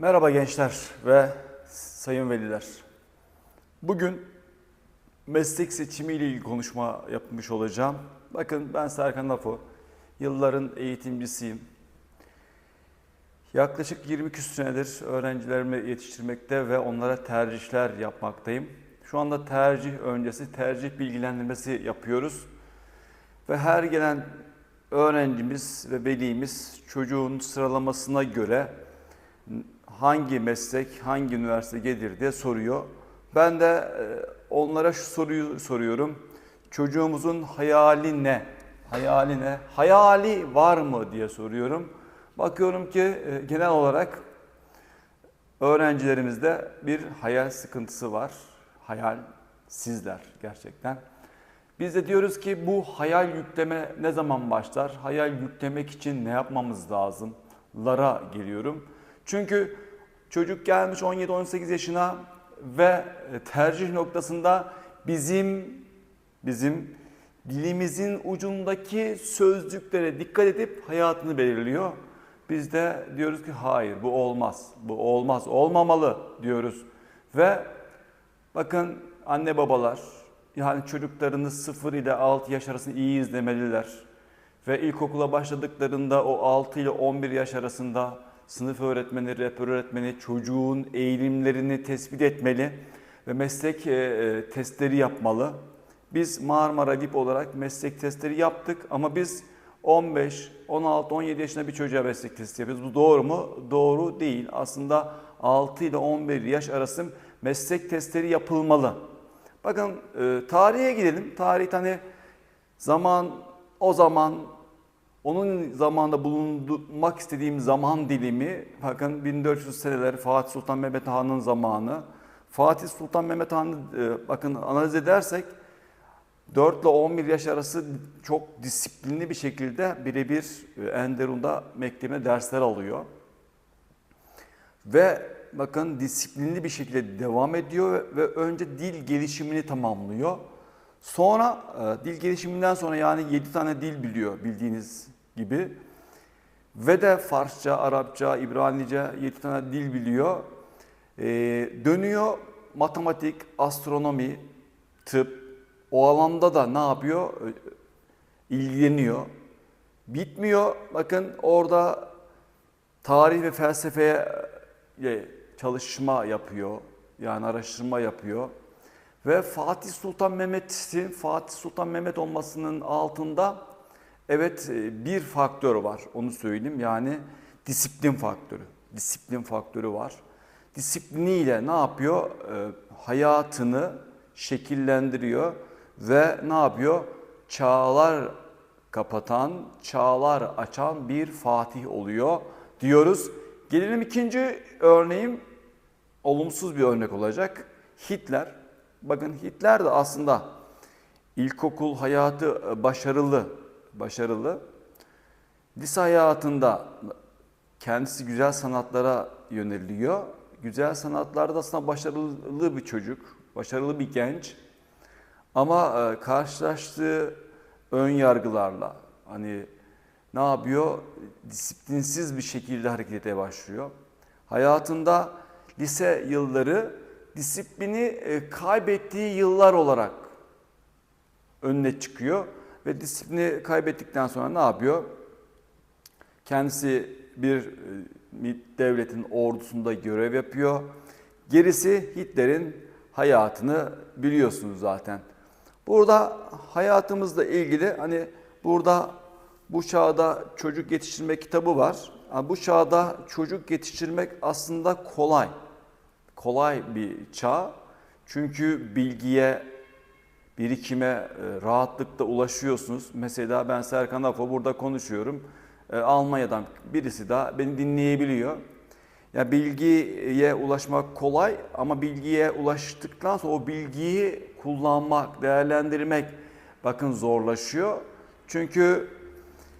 Merhaba gençler ve sayın veliler. Bugün meslek seçimi ilgili konuşma yapmış olacağım. Bakın ben Serkan Lafo, yılların eğitimcisiyim. Yaklaşık 20 küsur senedir öğrencilerimi yetiştirmekte ve onlara tercihler yapmaktayım. Şu anda tercih öncesi tercih bilgilendirmesi yapıyoruz. Ve her gelen öğrencimiz ve velimiz çocuğun sıralamasına göre hangi meslek, hangi üniversite gelir diye soruyor. Ben de e, onlara şu soruyu soruyorum. Çocuğumuzun hayali ne? Hayali ne? Hayali var mı diye soruyorum. Bakıyorum ki e, genel olarak öğrencilerimizde bir hayal sıkıntısı var. Hayal sizler gerçekten. Biz de diyoruz ki bu hayal yükleme ne zaman başlar? Hayal yüklemek için ne yapmamız lazım? Lara geliyorum. Çünkü çocuk gelmiş 17-18 yaşına ve tercih noktasında bizim bizim dilimizin ucundaki sözcüklere dikkat edip hayatını belirliyor. Biz de diyoruz ki hayır bu olmaz. Bu olmaz, olmamalı diyoruz. Ve bakın anne babalar yani çocuklarını 0 ile 6 yaş arasında iyi izlemeliler. Ve ilkokula başladıklarında o 6 ile 11 yaş arasında sınıf öğretmeni, rehber öğretmeni çocuğun eğilimlerini tespit etmeli ve meslek e, e, testleri yapmalı. Biz Marmara VIP olarak meslek testleri yaptık ama biz 15, 16, 17 yaşında bir çocuğa meslek testi yapıyoruz. Bu doğru mu? Doğru değil. Aslında 6 ile 11 yaş arası meslek testleri yapılmalı. Bakın e, tarihe gidelim. Tarih hani zaman o zaman onun zamanında bulunmak istediğim zaman dilimi bakın 1400 seneler Fatih Sultan Mehmet Han'ın zamanı. Fatih Sultan Mehmet Han'ı e, bakın analiz edersek 4 ile 11 yaş arası çok disiplinli bir şekilde birebir e, Enderun'da mektebine dersler alıyor. Ve bakın disiplinli bir şekilde devam ediyor ve önce dil gelişimini tamamlıyor. Sonra e, dil gelişiminden sonra yani 7 tane dil biliyor bildiğiniz gibi. Ve de Farsça, Arapça, İbranice 7 tane dil biliyor. E, dönüyor matematik, astronomi, tıp o alanda da ne yapıyor? E, İlgileniyor. Bitmiyor. Bakın orada tarih ve felsefeye e, çalışma yapıyor. Yani araştırma yapıyor. Ve Fatih Sultan Mehmet'in Fatih Sultan Mehmet olmasının altında evet e, bir faktör var. Onu söyleyeyim. Yani disiplin faktörü. Disiplin faktörü var. Disipliniyle ne yapıyor? E, hayatını şekillendiriyor ve ne yapıyor? Çağlar kapatan, çağlar açan bir Fatih oluyor diyoruz. Gelelim ikinci örneğim olumsuz bir örnek olacak. Hitler. Bakın Hitler de aslında ilkokul hayatı başarılı, başarılı. Lise hayatında kendisi güzel sanatlara yöneliyor. Güzel sanatlarda aslında başarılı bir çocuk, başarılı bir genç. Ama e, karşılaştığı ön yargılarla hani ne yapıyor? Disiplinsiz bir şekilde harekete başlıyor. Hayatında lise yılları disiplini e, kaybettiği yıllar olarak önüne çıkıyor ve disiplini kaybettikten sonra ne yapıyor? Kendisi bir e, devletin ordusunda görev yapıyor. Gerisi Hitler'in hayatını biliyorsunuz zaten. Burada hayatımızla ilgili hani burada bu çağda çocuk yetiştirme kitabı var. Bu çağda çocuk yetiştirmek aslında kolay. Kolay bir çağ. Çünkü bilgiye, birikime e, rahatlıkla ulaşıyorsunuz. Mesela ben Serkan Afo burada konuşuyorum. E, Almanya'dan birisi daha beni dinleyebiliyor. Ya bilgiye ulaşmak kolay ama bilgiye ulaştıktan sonra o bilgiyi kullanmak, değerlendirmek bakın zorlaşıyor. Çünkü